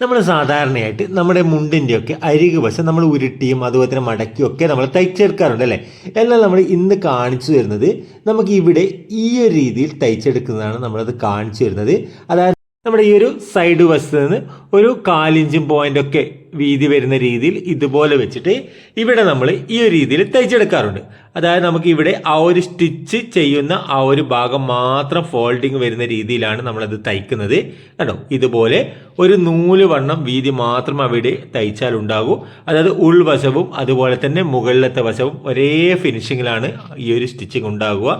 നമ്മൾ സാധാരണയായിട്ട് നമ്മുടെ മുണ്ടിന്റെയൊക്കെ അരികു വശം നമ്മൾ ഉരുട്ടിയും അതുപോലെ തന്നെ മടക്കിയും ഒക്കെ നമ്മൾ തയ്ച്ചെടുക്കാറുണ്ട് അല്ലേ? എന്നാൽ നമ്മൾ ഇന്ന് കാണിച്ചു തരുന്നത് നമുക്ക് ഇവിടെ ഈ ഒരു രീതിയിൽ തയ്ച്ചെടുക്കുന്നതാണ് നമ്മളത് കാണിച്ചു തരുന്നത്. അതായത് നമ്മുടെ ഈ ഒരു സൈഡ് വശത്ത് നിന്ന് ഒരു കാലിഞ്ചും ഒക്കെ വീതി വരുന്ന രീതിയിൽ ഇതുപോലെ വെച്ചിട്ട് ഇവിടെ നമ്മൾ ഈ ഒരു രീതിയിൽ തയ്ച്ചെടുക്കാറുണ്ട്. അതായത് നമുക്ക് ഇവിടെ ആ ഒരു സ്റ്റിച്ച് ചെയ്യുന്ന ആ ഒരു ഭാഗം മാത്രം ഫോൾഡിങ് വരുന്ന രീതിയിലാണ് നമ്മളത് തയ്ക്കുന്നത്. കേട്ടോ ഇതുപോലെ ഒരു നൂൽ വണ്ണം വീതി മാത്രം അവിടെ തയ്ച്ചാൽ ഉണ്ടാകൂ. അതായത് ഉൾവശവും അതുപോലെ തന്നെ മുകളിലത്തെ വശവും ഒരേ ഫിനിഷിങ്ങിലാണ് ഈ ഒരു സ്റ്റിച്ചിങ് ഉണ്ടാകുക.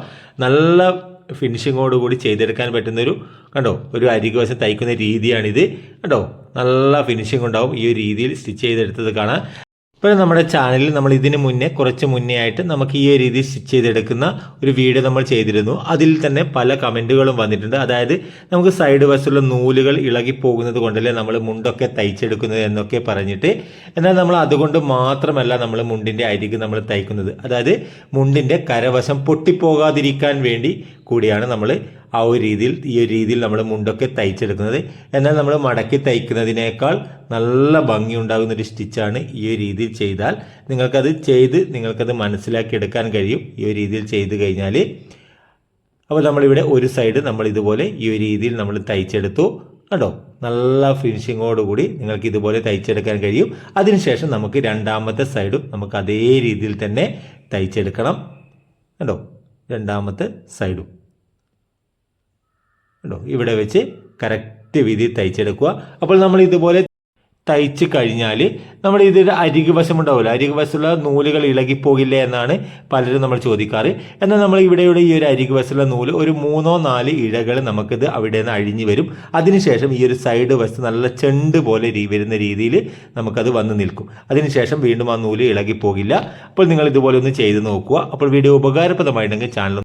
നല്ല ഫിനിഷിങ്ങോട് കൂടി ചെയ്തെടുക്കാൻ പറ്റുന്നൊരു കണ്ടോ? ഒരു അരികുവശം തയ്ക്കുന്ന രീതിയാണിത്. കണ്ടോ? നല്ല ഫിനിഷിംഗ് ഉണ്ടാവും. ഈ ഒരു രീതിയിൽ സ്റ്റിച്ച് ചെയ്തെടുത്തത് കാണാം ഇപ്പോൾ നമ്മുടെ ചാനലിൽ നമ്മൾ ഇതിന് മുന്നേ കുറച്ച് മുന്നേ ആയിട്ട് നമുക്ക് ഈ ഒരു രീതിയിൽ സ്റ്റിച്ച് ചെയ്തെടുക്കുന്ന ഒരു വീഡിയോ നമ്മൾ ചെയ്തിരുന്നു. അതിൽ തന്നെ പല കമന്റുകളും വന്നിട്ടുണ്ട്. അതായത് നമുക്ക് സൈഡ് വശത്തുള്ള നൂലുകൾ ഇളകി പോകുന്നത് കൊണ്ടല്ലേ നമ്മൾ മുണ്ടൊക്കെ തയ്ച്ചെടുക്കുന്നത് എന്നൊക്കെ പറഞ്ഞിട്ട്. എന്നാൽ നമ്മൾ അതുകൊണ്ട് മാത്രമല്ല നമ്മൾ മുണ്ടിന്റെ അരികെ നമ്മൾ തയ്ക്കുന്നത്. അതായത് മുണ്ടിന്റെ കരവശം പൊട്ടിപ്പോകാതിരിക്കാൻ വേണ്ടി കൂടിയാണ് നമ്മൾ ആ ഒരു രീതിയിൽ ഈ ഒരു രീതിയിൽ നമ്മൾ മുണ്ടൊക്കെ തയ്ച്ചെടുക്കുന്നത്. എന്നാൽ നമ്മൾ മടക്കി തയ്ക്കുന്നതിനേക്കാൾ നല്ല ഭംഗി ഉണ്ടാകുന്ന ഒരു സ്റ്റിച്ചാണ് ഈ ഒരു രീതിയിൽ ചെയ്താൽ നിങ്ങൾക്കത് ചെയ്ത് നിങ്ങൾക്കത് മനസ്സിലാക്കിയെടുക്കാൻ കഴിയും. ഈ ഒരു രീതിയിൽ ചെയ്ത് കഴിഞ്ഞാൽ അപ്പോൾ നമ്മളിവിടെ ഒരു സൈഡ് നമ്മൾ ഇതുപോലെ ഈ ഒരു രീതിയിൽ നമ്മൾ തയ്ച്ചെടുത്തു. കണ്ടോ? നല്ല ഫിനിഷിങ്ങോടുകൂടി നിങ്ങൾക്ക് ഇതുപോലെ തയ്ച്ചെടുക്കാൻ കഴിയും. അതിനുശേഷം നമുക്ക് രണ്ടാമത്തെ സൈഡും നമുക്ക് അതേ രീതിയിൽ തന്നെ തയ്ച്ചെടുക്കണം. കണ്ടോ? രണ്ടാമത്തെ സൈഡും. കണ്ടോ? ഇവിടെ വെച്ച് കറക്റ്റ് വിധി തയ്ച്ചെടുക്കുക. അപ്പോൾ നമ്മൾ ഇതുപോലെ തയ്ച്ച് കഴിഞ്ഞാൽ നമ്മൾ ഇതിന്റെ അരികു വശം ഉണ്ടാവില്ല അരികു വശമുള്ള നൂലുകൾ ഇളകിപ്പോകില്ല എന്നാണ് പലരും നമ്മൾ ചോദിക്കാറ്. എന്നാൽ നമ്മൾ ഇവിടെയുള്ള ഈ ഒരു അരികു വശമുള്ള നൂൽ ഒരു മൂന്നോ നാല് ഇഴകൾ നമുക്കിത് അവിടെ നിന്ന് അഴിഞ്ഞു വരും. അതിനുശേഷം ഈ ഒരു സൈഡ് വശത്ത് നല്ല ചെണ്ട് പോലെ വരുന്ന രീതിയിൽ നമുക്കത് വന്ന് നിൽക്കും. അതിനുശേഷം വീണ്ടും ആ നൂൽ ഇളകിപ്പോകില്ല. അപ്പോൾ നിങ്ങൾ ഇതുപോലെ ഒന്ന് ചെയ്ത് നോക്കുക. അപ്പോൾ വീഡിയോ ഉപകാരപ്രദമായിട്ടുണ്ടെങ്കിൽ ചാനൽ